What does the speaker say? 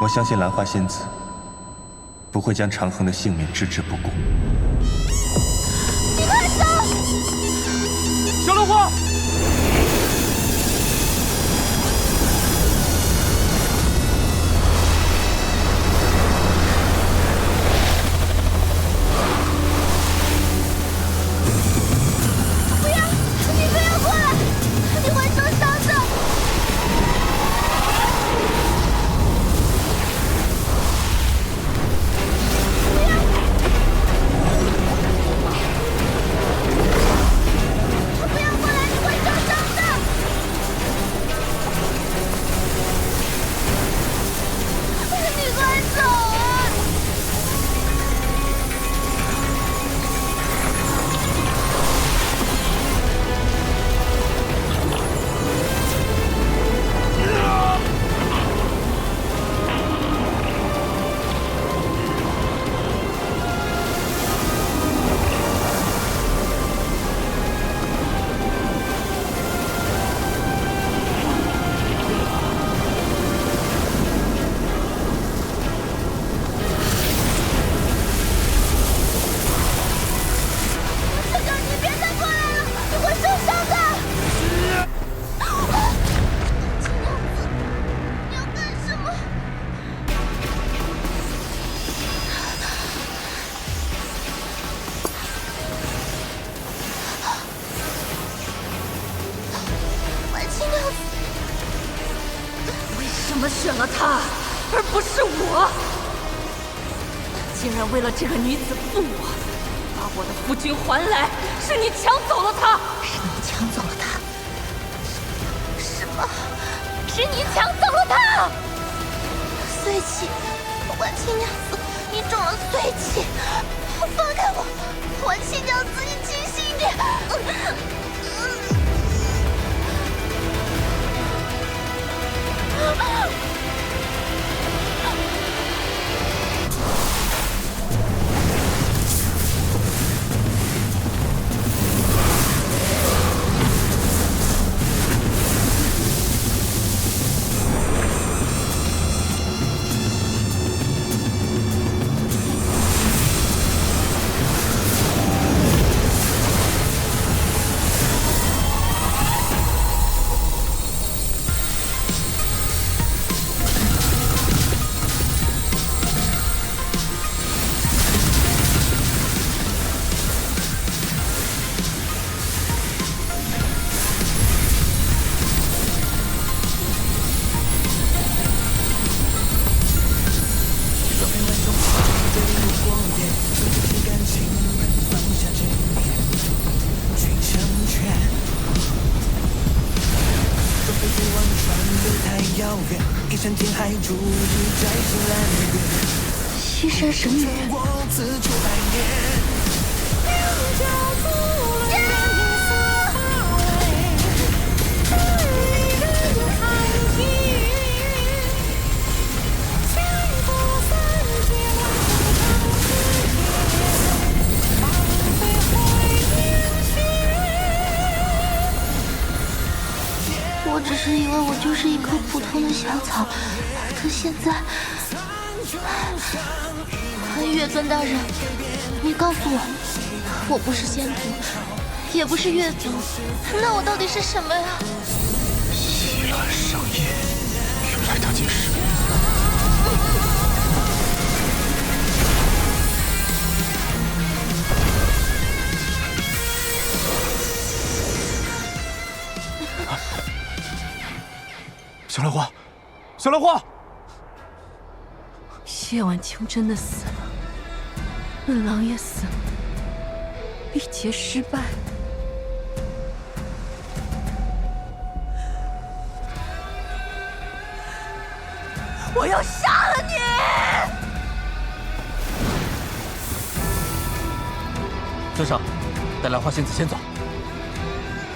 我相信兰花仙子不会将长恒的性命置之不顾。你快走！小兰花。怎么选了他，而不是我？竟然为了这个女子负我，把我的夫君还来，是你抢走了他，是你抢走了他，什么？是你抢走了他？碎气，环七娘子，你中了碎气，放开我！环七娘子，你清醒点。西山神女。只是以为我就是一棵普通的小草，可现在，月尊大人，你告诉我，我不是仙族，也不是月族，那我到底是什么呀？西兰上夜，原来他竟是。小兰花，小兰花，谢婉清真的死了，本郎也死了，历劫失败，我要杀了你！尊上，带兰花仙子先走。